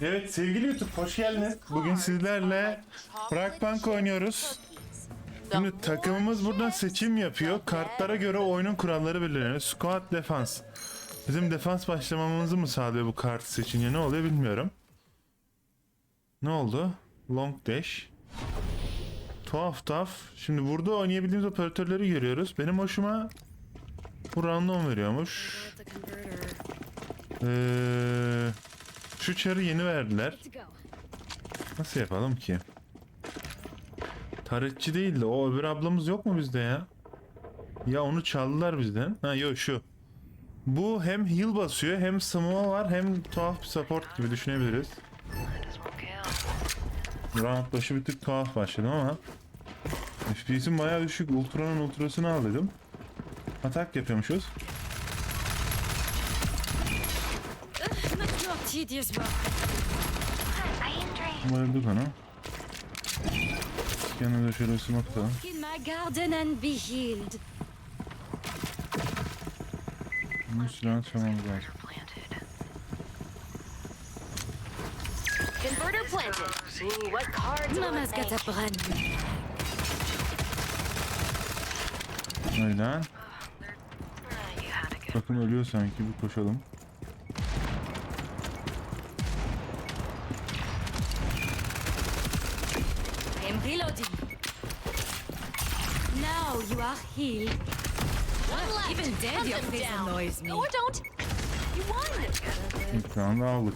Evet sevgili YouTube hoş geldiniz. Bugün sizlerle Rockbank oynuyoruz. Şimdi takımımız buradan seçim yapıyor. Kartlara göre oyunun kuralları belirleniyor. Squad defans. Bizim defans başlamamızı mı sağlıyor bu kart seçince ne oluyor bilmiyorum. Ne oldu? Long dash. Tuhaf tuhaf. Şimdi burada oynayabildiğimiz operatörleri görüyoruz. Benim hoşuma bu random veriyormuş. The converter. Ee, şu çarı yeni verdiler. Nasıl yapalım ki? Taretçi değil de o öbür ablamız yok mu bizde ya? Ya onu çaldılar bizden. Ha yok şu. Bu hem heal basıyor hem smoke var hem tuhaf bir support gibi düşünebiliriz. Round başı bir tık tuhaf başladım ama FPS'im bayağı düşük. Ultra'nın ultrasını al dedim. Atak yapıyormuşuz. Work. Bayıldık onu. Yanına da şöyle be healed. Bunun silahını çalmamız lazım. Converter planted. See what cards Mama's got a brand. Öyle. Ah, a good Bakın ölüyor sanki bir koşalım. I'm reloading. Now you are healed. Even dead, your face annoys me. No, don't. You won. İlk round'u aldık.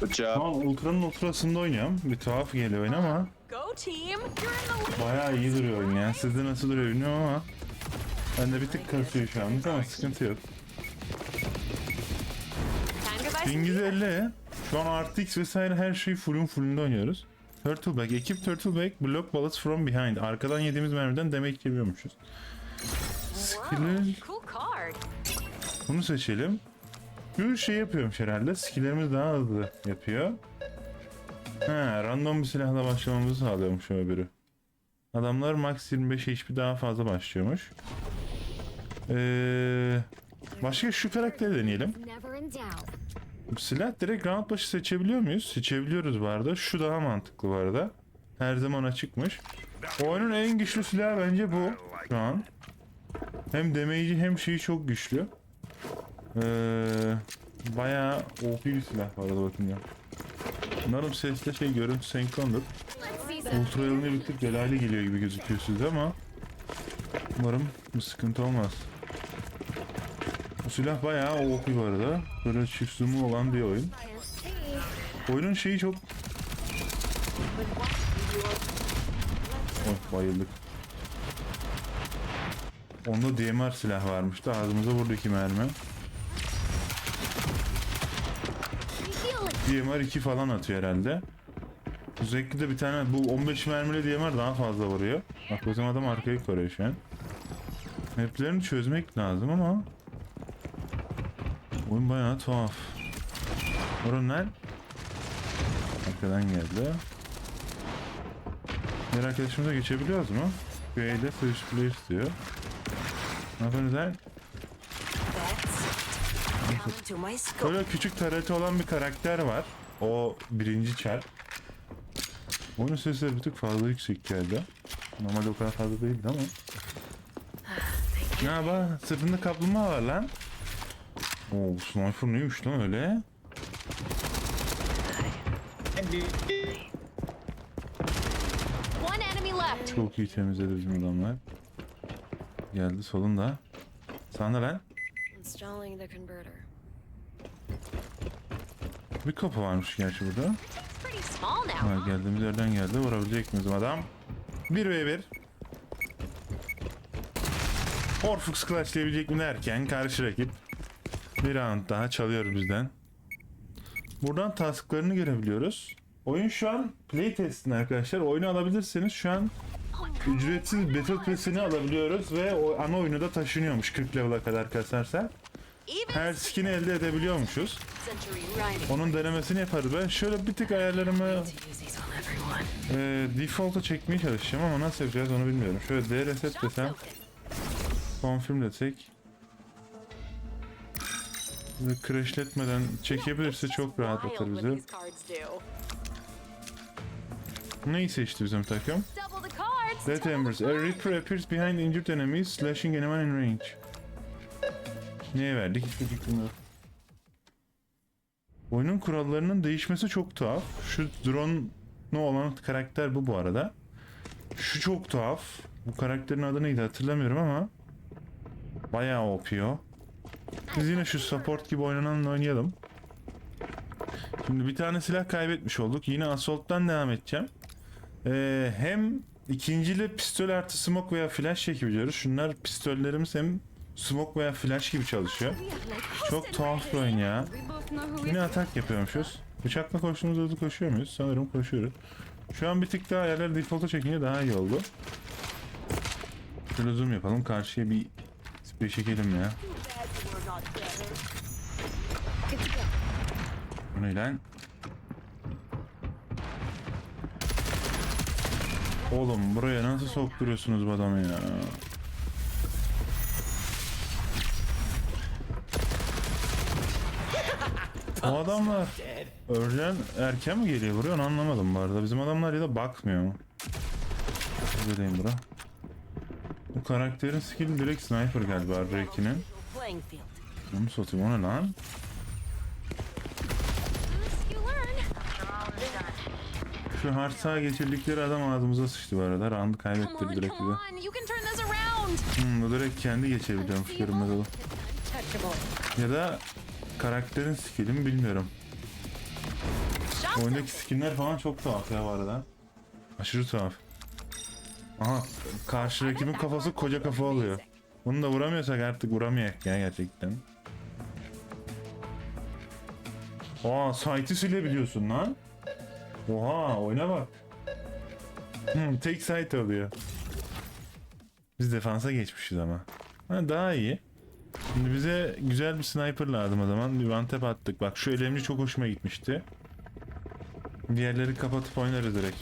Good job. an Ultra'nın ultrasında oynuyorum. Bir tuhaf geliyor oyun ama Go team. You're in the lead. bayağı iyi duruyor oyun yani. Sizde nasıl duruyor bilmiyorum ama bende bir tık kasıyor şu an ama sıkıntı yok. Time to buy some İngiliz gear. 50. Şu an RTX vesaire her şeyi fullün fullünde oynuyoruz. Turtleback. Ekip Turtleback. Block bullets from behind. Arkadan yediğimiz mermiden demek yemiyormuşuz. Skill'in. Bunu seçelim. Bir şey yapıyormuş herhalde. Skill'lerimiz daha hızlı yapıyor. Ha, random bir silahla başlamamızı sağlıyormuş öbürü. Adamlar max 25 HP daha fazla başlıyormuş. Ee, başka şu karakteri deneyelim. Silah direkt round başı seçebiliyor muyuz? Seçebiliyoruz bu arada. Şu daha mantıklı bu arada. Her zaman açıkmış. Oyunun en güçlü silahı bence bu şu an. Hem damage'i hem şeyi çok güçlü. Ee, bayağı OP bir silah bu arada bakın ya. Umarım sesle şey görüntü senkrondur. Ultra yılını belaylı geliyor gibi gözüküyor sizde ama umarım bir sıkıntı olmaz. Silah bayağı OP bu arada. Böyle çift zoom'u olan bir oyun. Oyunun şeyi çok... Oh bayıldık. Onda DMR silah varmıştı. Ağzımıza vurdu iki mermi. DMR 2 falan atıyor herhalde. Özellikle de bir tane bu 15 mermili DMR daha fazla vuruyor. Bak bizim adam arkayı koruyor şu an. Maplerini çözmek lazım ama oyun bayağı tuhaf. Orunlar arkadan geldi. Diğer arkadaşımıza geçebiliyoruz mu? Q'de switch place diyor. Ne yapıyorsunuz. Böyle küçük tarafı olan bir karakter var. O birinci çar. Onun de bir tık fazla yüksek geldi. Normalde o kadar fazla değildi ama. Ya bak sırtında kaplumbağa var lan. Oo bu sniper neymiş lan öyle? One enemy left. Çok iyi temizledi bizim adamlar. Geldi solunda. Lan. Installing the converter. Bir kapı varmış gerçi burada. Ha, geldiğimiz yerden geldi. Vurabilecek miyiz adam? 1 ve 1. Orfux clutchlayabilecek mi derken karşı rakip bir round daha çalıyor bizden. Buradan tasklarını görebiliyoruz. Oyun şu an playtest'in arkadaşlar. Oyunu alabilirseniz şu an ücretsiz Battle Pass'ini alabiliyoruz ve o ana oyunu da taşınıyormuş 40 level'a kadar kasarsa. Her skin'i elde edebiliyormuşuz. Onun denemesini yaparız. Ben şöyle bir tık ayarlarımı e, default'a çekmeye çalışacağım ama nasıl yapacağız onu bilmiyorum. Şöyle D reset desem, confirm desek. Ve crashletmeden çekebilirse çok rahatlatır bizi. Neyi seçti bizim takım? Death Embers. A. Reaper appears behind injured enemies, slashing anyone in range. Neye verdik? Hiçbir fikrim yok. Oyunun kurallarının değişmesi çok tuhaf. Şu drone'lu olan karakter bu bu arada. Şu çok tuhaf. Bu karakterin adı neydi hatırlamıyorum ama bayağı OP o. Biz yine şu support gibi oynananla oynayalım. Şimdi bir tane silah kaybetmiş olduk. Yine Assault'tan devam edeceğim. Ee, hem ikinciyle pistol artı smoke veya flash çekebiliyoruz. Şunlar pistollerimiz hem smoke veya flash gibi çalışıyor. Çok tuhaf bir oyun ya. Yine atak yapıyormuşuz. Bıçakla koştuğumuzda hızlı koşuyor muyuz? Sanırım koşuyoruz. Şu an bir tık daha ayarları default'a çekince daha iyi oldu. Şöyle zoom yapalım. Karşıya bir sprey çekelim ya. Bu ne lan? Oğlum buraya nasıl sokturuyorsunuz bu adamı ya? O adamlar öğlen erken mi geliyor buraya onu anlamadım bu arada. Bizim adamlar ya da bakmıyor mu? Vereyim bura. Bu karakterin skill'i direkt sniper galiba Ricky'nin. Onu satayım o ne lan? Şu hard sağa geçirdikleri adam ağzımıza sıçtı bu arada. Round'u kaybetti direkt bize. Hmm, bu direkt kendi geçebiliyormuş görünmez. Ya da karakterin skill'i mi bilmiyorum. Oyundaki skinler falan çok tuhaf ya bu arada. Aşırı tuhaf. Aha karşı rakibin kafası koca kafa oluyor. Bunu da vuramıyorsak artık vuramayak ya gerçekten. Aa site'i silebiliyorsun lan. Oha oyuna bak. Hmm, tek site oluyor. Biz defansa geçmişiz ama. Ha, daha iyi. Şimdi bize güzel bir sniper lazım o zaman. Bir tap attık. Bak şu elemci çok hoşuma gitmişti. Diğerleri kapatıp oynarız direkt.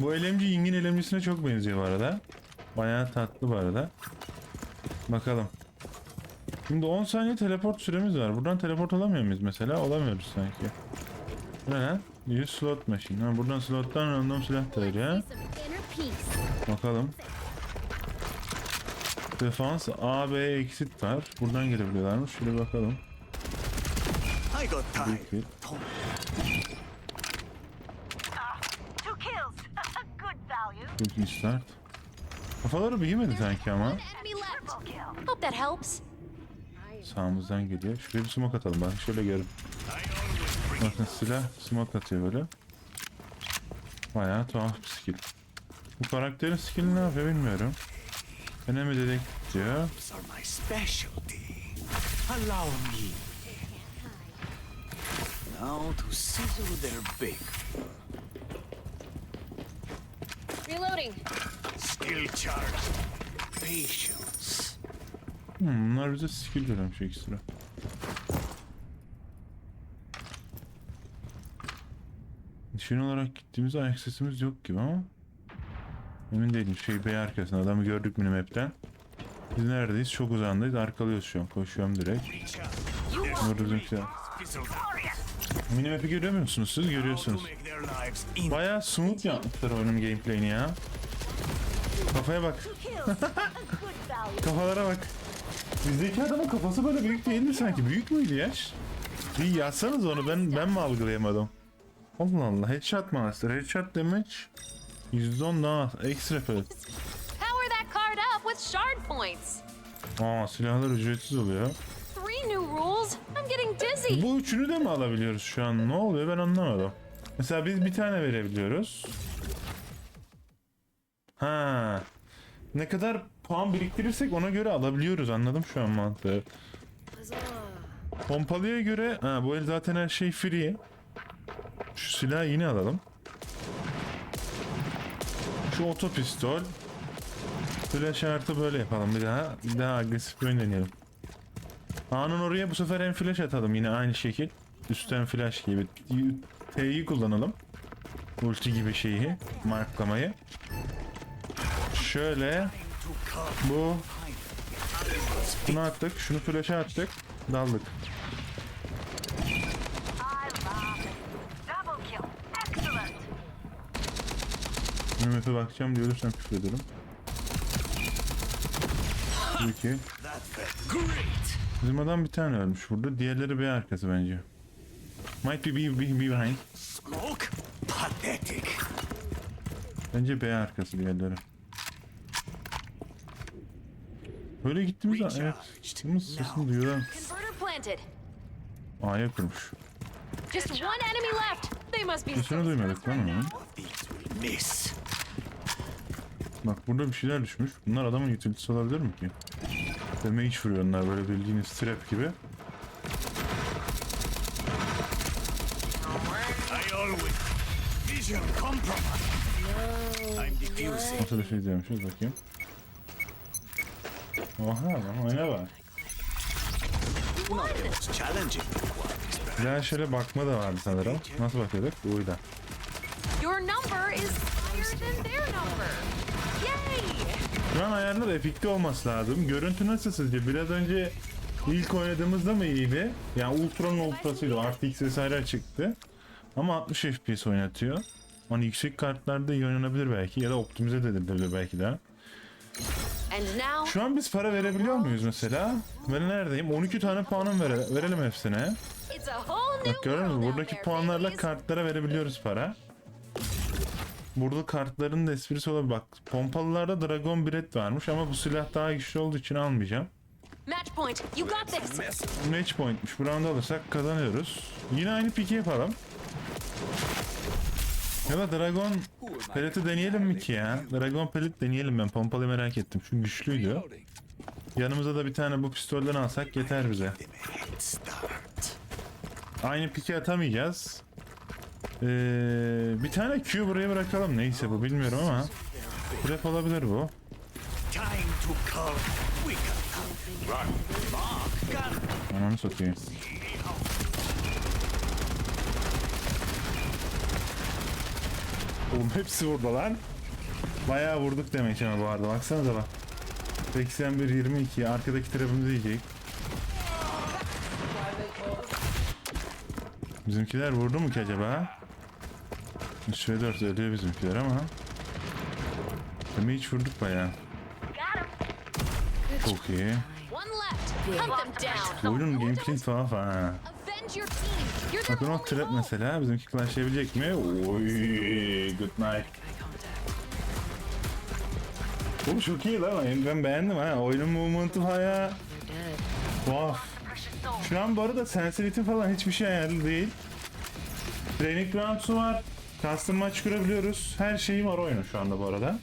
Bu elemci Ying'in elemcisine çok benziyor bu arada. Bayağı tatlı bu arada. Bakalım. Şimdi 10 saniye teleport süremiz var. Buradan teleport olamıyor muyuz mesela? Olamıyoruz sanki. Bu Ne lan? 100 slot machine. Ha, buradan slottan random silah da peace. Bakalım. Defans A, B exit var. Buradan gelebiliyorlarmış. Şöyle bakalım. I got time. Büyük bir. Two kills. Good value. Çok iyi start. Kafaları büyümedi sanki ama. Hope that helps. Sağımızdan geliyor. Şuraya bir smoke atalım. Bak şöyle görün. Bakın silah smoke atıyor böyle. Bayağı tuhaf bir skill. Bu karakterin skill'i ne yapıyor bilmiyorum. Enemy dedek diyor. Allow me. Now to sizzle their bake. Reloading. Skill charge. Patience. Hmm, bunlar bize skill veriyormuş ekstra. Nişan olarak gittiğimizde ayak sesimiz yok gibi ama. Emin değilim. Şey bey arkasında adamı gördük minimap'ten. Biz neredeyiz? Çok uzandayız. Arkalıyoruz şu an. Koşuyorum direkt. Burada bizim silah. Fizzled out. Minimap'i görüyor musunuz? Siz görüyorsunuz. Bayağı smooth yapmışlar oyunun gameplay'ini ya. Kafaya bak. Kafalara bak. Bizdeki adamın kafası böyle büyük değildi sanki. Büyük müydü ya? Bir yazsanız onu ben ben mi algılayamadım? Allah Allah. Headshot master. Headshot damage. %10 daha. Ekstra falan. Power that card up with shard points. Aa silahlar ücretsiz oluyor. Three new rules. I'm getting dizzy. Bu üçünü de mi alabiliyoruz şu an? Ne oluyor ben anlamadım. Mesela biz bir tane verebiliyoruz. Ha. Ne kadar puan biriktirirsek ona göre alabiliyoruz. Anladım şu an mantığı. Pompalıya göre ha bu el zaten her şey free. Şu silahı yine alalım. Şu oto pistol. Flash artı böyle yapalım bir daha. Bir daha agresif bir deneyelim. A'nın oraya bu sefer en flash atalım yine aynı şekil. Üstten flash gibi. T'yi kullanalım. Ulti gibi şeyi, marklamayı. Şöyle. Bu Bunu attık. Şunu flash'a attık. Daldık. Mehmet'e bakacağım diye ölürsem küfür ederim. Peki. Bizim adam bir tane ölmüş burada. Diğerleri B arkası bence. Might be, be, be, be behind. Smoke? Pathetic. Bence B arkası diğerleri. Böyle gittiğimiz zaman evet. Gittiğimiz sesini duyuyorum. Converter planted. A'ya kurmuş. Just one enemy left. They must be Sesini duymadık lan miss. Bak burada bir şeyler düşmüş. Bunlar adamın utility'si olabilir mi ki? Damage vuruyor onlar böyle bildiğiniz trap gibi. I always. Vision compromised. I'm defusing. Nasıl bir şey diyormuşuz bakayım. Oha lan oyuna bak. Daha şöyle bakma da vardı sanırım. Nasıl bakıyorduk? Uyda. Your number is higher than their number. Yay! Şu an ayarlar olması lazım. Görüntü nasıl sizce? Biraz önce ilk oynadığımızda mı iyiydi? Yani Ultra'nın ultrasıydı. RTX vesaire çıktı. Ama 60 FPS oynatıyor. Hani yüksek kartlarda iyi oynanabilir belki ya da optimize de edilebilir belki de. Şu an biz para verebiliyor muyuz mesela? Ben neredeyim? 12 tane puanım vere, verelim hepsine. Bak görüyor musun? Buradaki puanlarla kartlara verebiliyoruz para. Burada kartların da esprisi olabilir. Bak pompalılarda Dragon Breath varmış ama bu silah daha güçlü olduğu için almayacağım. Match point. You got this. Match point'miş. Bu round'u alırsak kazanıyoruz. Yine aynı piki yapalım. Ya da Dragon Pellet'i deneyelim mi ki ya? Dragon Pellet deneyelim ben. Pompalıyı merak ettim. Çünkü güçlüydü. Yanımıza da bir tane bu pistolden alsak yeter bize. Aynı piki atamayacağız. Ee, bir tane Q buraya bırakalım. Neyse bu bilmiyorum ama. Trap olabilir bu. Time to Oğlum hepsi burada lan. Bayağı vurduk demek bu arada. Baksanıza bak. 81 22 arkadaki trapimizi yiyecek. Bizimkiler vurdu mu ki acaba? 3 ve 4 ölüyor bizimkiler ama. Demek hiç vurduk bayağı. Çok iyi. Oyunun gameplay tuhaf ha. Bakın o trap mesela bizimki clashleyebilecek mi? Oy, good night. Oğlum çok iyi lan. Ben beğendim ha. Oyunun movement'ı baya tuhaf. Şu an bu arada sensitivity falan hiçbir şey ayarlı değil. Training grounds'u var. Custom maç kurabiliyoruz. Her şeyi var oyunun şu anda bu arada.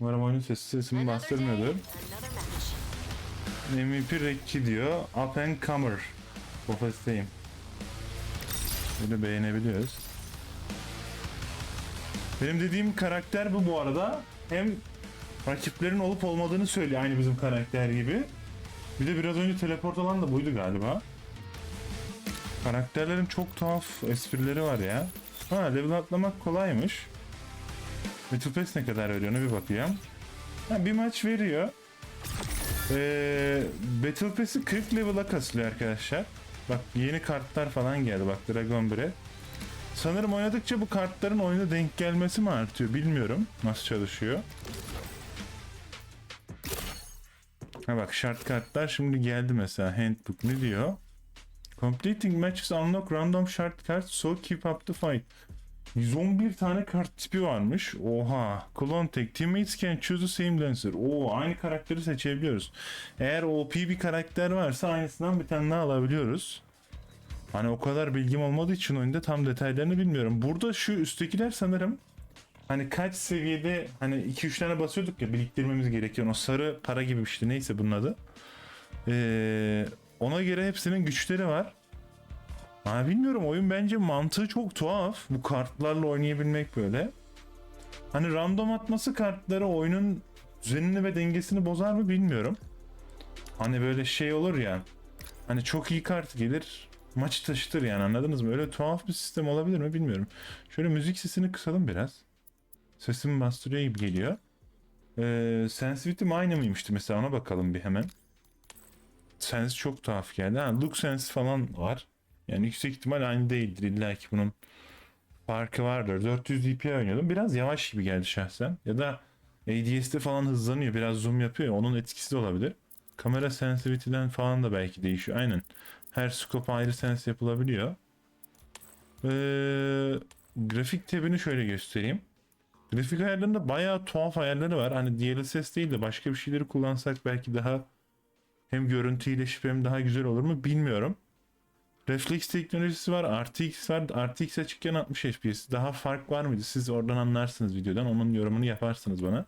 Umarım oyunun sesi sesimi bastırmıyordur. MVP Rekki diyor. Up and Comer. Ofesteyim. Böyle beğenebiliyoruz. Benim dediğim karakter bu bu arada. Hem rakiplerin olup olmadığını söylüyor aynı bizim karakter gibi. Bir de biraz önce teleport olan da buydu galiba. Karakterlerin çok tuhaf esprileri var ya. Ha level atlamak kolaymış. Battle Pass ne kadar veriyor ona bir bakayım. Ha, bir maç veriyor. Ee, Battle Pass'i 40 level'a kasılıyor arkadaşlar. Bak yeni kartlar falan geldi bak Dragon Breath. Sanırım oynadıkça bu kartların oyuna denk gelmesi mi artıyor bilmiyorum nasıl çalışıyor. Ha bak şart kartlar şimdi geldi mesela handbook ne diyor? Completing matches unlock random shard cards so keep up the fight. 111 tane kart tipi varmış. Oha. Clone tek. Teammates can choose the same dancer. Oo aynı karakteri seçebiliyoruz. Eğer OP bir karakter varsa aynısından bir tane daha alabiliyoruz. Hani o kadar bilgim olmadığı için oyunda tam detaylarını bilmiyorum. Burada şu üsttekiler sanırım hani kaç seviyede hani 2-3 tane basıyorduk ya biriktirmemiz gerekiyor. O sarı para gibi bir şey neyse bunun adı. Ee, ona göre hepsinin güçleri var. Ha bilmiyorum oyun bence mantığı çok tuhaf. Bu kartlarla oynayabilmek böyle. Hani random atması kartları oyunun düzenini ve dengesini bozar mı bilmiyorum. Hani böyle şey olur ya. Hani çok iyi kart gelir maçı taşıtır yani anladınız mı? Öyle tuhaf bir sistem olabilir mi bilmiyorum. Şöyle müzik sesini kısalım biraz. Sesimi bastırıyor gibi geliyor. Ee, sensitivity mi aynı mıymıştı mesela ona bakalım bir hemen. Sense çok tuhaf geldi. Ha, look sense falan var. Yani yüksek ihtimal aynı değildir. İlla ki bunun farkı vardır. 400 dpi oynuyordum. Biraz yavaş gibi geldi şahsen. Ya da ADS'de falan hızlanıyor. Biraz zoom yapıyor. Onun etkisi de olabilir. Kamera sensitivity'den falan da belki değişiyor. Aynen. Her scope ayrı sense yapılabiliyor. Ee, grafik tabini şöyle göstereyim. Grafik ayarlarında bayağı tuhaf ayarları var. Hani DLSS değil de başka bir şeyleri kullansak belki daha hem görüntü iyileşip hem daha güzel olur mu bilmiyorum. Reflex teknolojisi var, RTX var. RTX açıkken 60 FPS. Daha fark var mıydı? Siz oradan anlarsınız videodan. Onun yorumunu yaparsınız bana.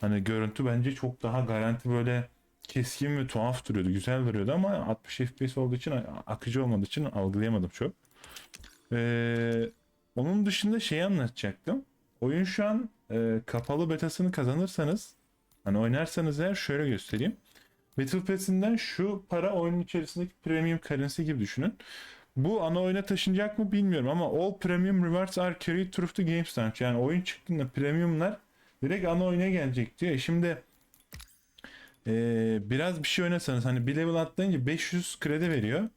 Hani görüntü bence çok daha garanti böyle keskin ve tuhaf duruyordu. Güzel duruyordu ama 60 FPS olduğu için akıcı olmadığı için algılayamadım çok. Ee, onun dışında şeyi anlatacaktım. Oyun şu an e, kapalı betasını kazanırsanız hani oynarsanız eğer şöyle göstereyim. Battle Pass'inden şu para oyunun içerisindeki premium currency gibi düşünün. Bu ana oyuna taşınacak mı bilmiyorum ama all premium rewards are carried through the game start. Yani oyun çıktığında premiumlar direkt ana oyuna gelecek diyor. E şimdi e, biraz bir şey oynasanız hani bir level atlayınca 500 kredi veriyor.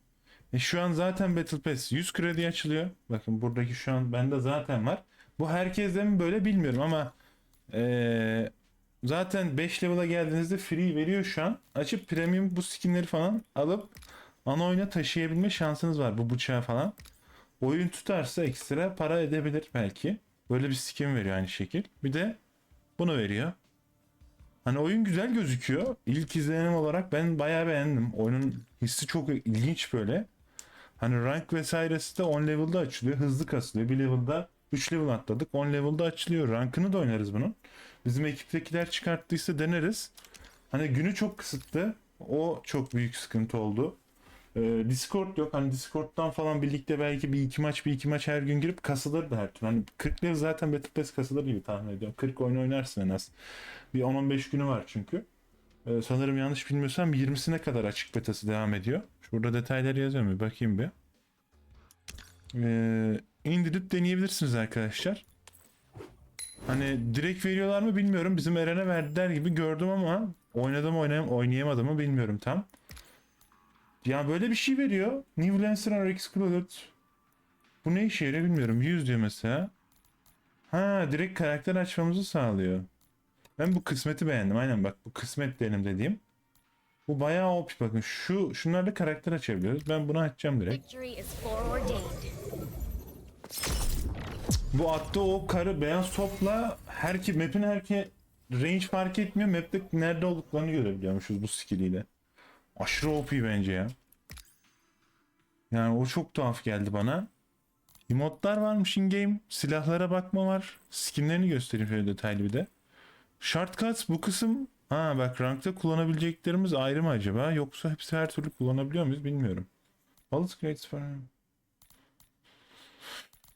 E şu an zaten Battle Pass 100 kredi açılıyor. Bakın buradaki şu an bende zaten var. Bu herkeste mi böyle bilmiyorum ama e, zaten 5 level'a geldiğinizde free veriyor şu an. Açıp premium bu skinleri falan alıp ana oyuna taşıyabilme şansınız var bu bıçağı falan. Oyun tutarsa ekstra para edebilir belki. Böyle bir skin veriyor aynı şekil. Bir de bunu veriyor. Hani oyun güzel gözüküyor. İlk izlenim olarak ben bayağı beğendim. Oyunun hissi çok ilginç böyle. Hani rank vesairesi de 10 level'da açılıyor. Hızlı kasılıyor. Bir level'da 3 level atladık. 10 level'da açılıyor. Rankını da oynarız bunun. Bizim ekiptekiler çıkarttıysa deneriz. Hani günü çok kısıtlı. O çok büyük sıkıntı oldu. Ee, Discord yok. Hani Discord'dan falan birlikte belki bir iki maç bir iki maç her gün girip kasılır da her türlü. Hani 40 level zaten Battle Pass kasılır gibi tahmin ediyorum. 40 oyun oynarsın en az. Bir 10-15 günü var çünkü. Ee, sanırım yanlış bilmiyorsam 20'sine kadar açık betası devam ediyor. Şurada detayları yazıyor mu? Bakayım bir. Ee, indirip deneyebilirsiniz arkadaşlar. Hani direkt veriyorlar mı bilmiyorum. Bizim Eren'e verdiler gibi gördüm ama oynadım oynayam oynayamadım mı bilmiyorum tam. Ya böyle bir şey veriyor. New Lancer are excluded. Bu ne işe yarıyor bilmiyorum. 100 diyor mesela. Ha direkt karakter açmamızı sağlıyor. Ben bu kısmeti beğendim. Aynen bak bu kısmet benim dediğim. Bu bayağı OP bakın. Şu şunlarla karakter açabiliyoruz. Ben bunu açacağım direkt. Bu attığı o karı beyaz topla her ki map'in her ki range fark etmiyor. Map'te nerede olduklarını görebiliyormuşuz bu skilliyle. Aşırı OP bence ya. Yani o çok tuhaf geldi bana. Emotlar varmış in game. Silahlara bakma var. Skinlerini göstereyim şöyle detaylı bir de. Shortcuts bu kısım. Ha bak rankta kullanabileceklerimiz ayrı mı acaba? Yoksa hepsi her türlü kullanabiliyor muyuz bilmiyorum. Balance crates falan.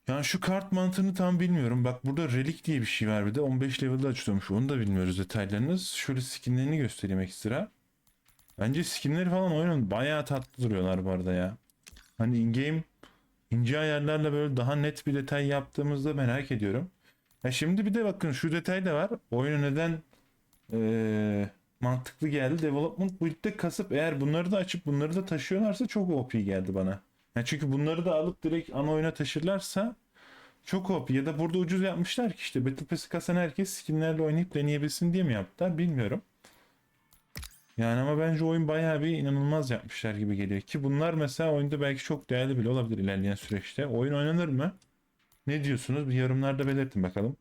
Yani şu kart mantığını tam bilmiyorum. Bak burada relik diye bir şey var bir de 15 level'da açılıyormuş. Onu da bilmiyoruz detaylarını. Şöyle skinlerini göstereyim ekstra. Bence skinleri falan oyunun bayağı tatlı duruyorlar bu arada ya. Hani in-game ince ayarlarla böyle daha net bir detay yaptığımızda merak ediyorum. Ya şimdi bir de bakın şu detay da var. Oyunu neden eee, mantıklı geldi. Development build'de kasıp eğer bunları da açıp bunları da taşıyorlarsa çok OP geldi bana. Yani çünkü bunları da alıp direkt ana oyuna taşırlarsa çok OP. Ya da burada ucuz yapmışlar ki işte Battle Pass'i kasan herkes skinlerle oynayıp deneyebilsin diye mi yaptılar bilmiyorum. Yani ama bence oyun bayağı bir inanılmaz yapmışlar gibi geliyor ki bunlar mesela oyunda belki çok değerli bile olabilir ilerleyen süreçte. Oyun oynanır mı? Ne diyorsunuz? Bir yorumlarda belirtin bakalım.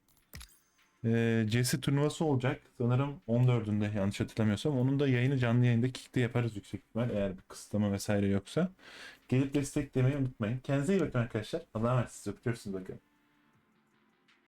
Ee, CS turnuvası olacak. Sanırım 14'ünde yanlış hatırlamıyorsam. Onun da yayını canlı yayında Kick'te yaparız yüksek ihtimal. Eğer bir kısıtlama vesaire yoksa. Gelip desteklemeyi unutmayın. Kendinize iyi bakın arkadaşlar. Allah'a emanet sizi öpüyorsunuz bakın.